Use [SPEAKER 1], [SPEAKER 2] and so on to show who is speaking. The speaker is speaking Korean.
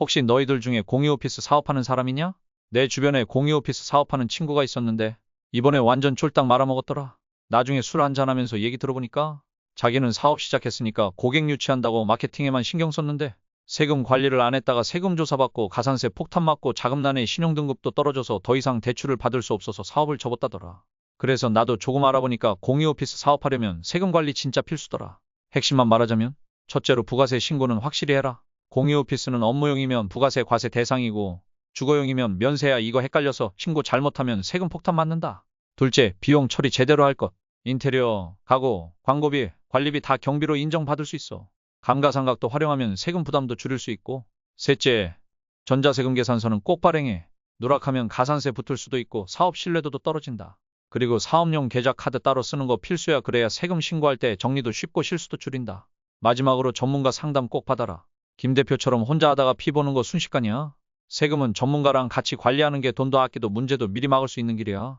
[SPEAKER 1] 혹시 너희들 중에 공유오피스 사업하는 사람이냐? 내 주변에 공유오피스 사업하는 친구가 있었는데 이번에 완전 쫄딱 말아먹었더라. 나중에 술 한잔하면서 얘기 들어보니까 자기는 사업 시작했으니까 고객 유치한다고 마케팅에만 신경 썼는데 세금 관리를 안 했다가 세금 조사받고 가산세 폭탄 맞고 자금난에 신용등급도 떨어져서 더 이상 대출을 받을 수 없어서 사업을 접었다더라. 그래서 나도 조금 알아보니까 공유오피스 사업하려면 세금 관리 진짜 필수더라. 핵심만 말하자면 첫째로 부가세 신고는 확실히 해라. 공유 오피스는 업무용이면 부가세 과세 대상이고 주거용이면 면세야 이거 헷갈려서 신고 잘못하면 세금 폭탄 맞는다. 둘째, 비용 처리 제대로 할 것. 인테리어, 가구, 광고비, 관리비 다 경비로 인정받을 수 있어. 감가상각도 활용하면 세금 부담도 줄일 수 있고. 셋째, 전자세금 계산서는 꼭 발행해. 누락하면 가산세 붙을 수도 있고 사업 신뢰도도 떨어진다. 그리고 사업용 계좌 카드 따로 쓰는 거 필수야. 그래야 세금 신고할 때 정리도 쉽고 실수도 줄인다. 마지막으로 전문가 상담 꼭 받아라. 김 대표처럼 혼자 하다가 피 보는 거 순식간이야. 세금은 전문가랑 같이 관리하는 게 돈도 아끼도 문제도 미리 막을 수 있는 길이야.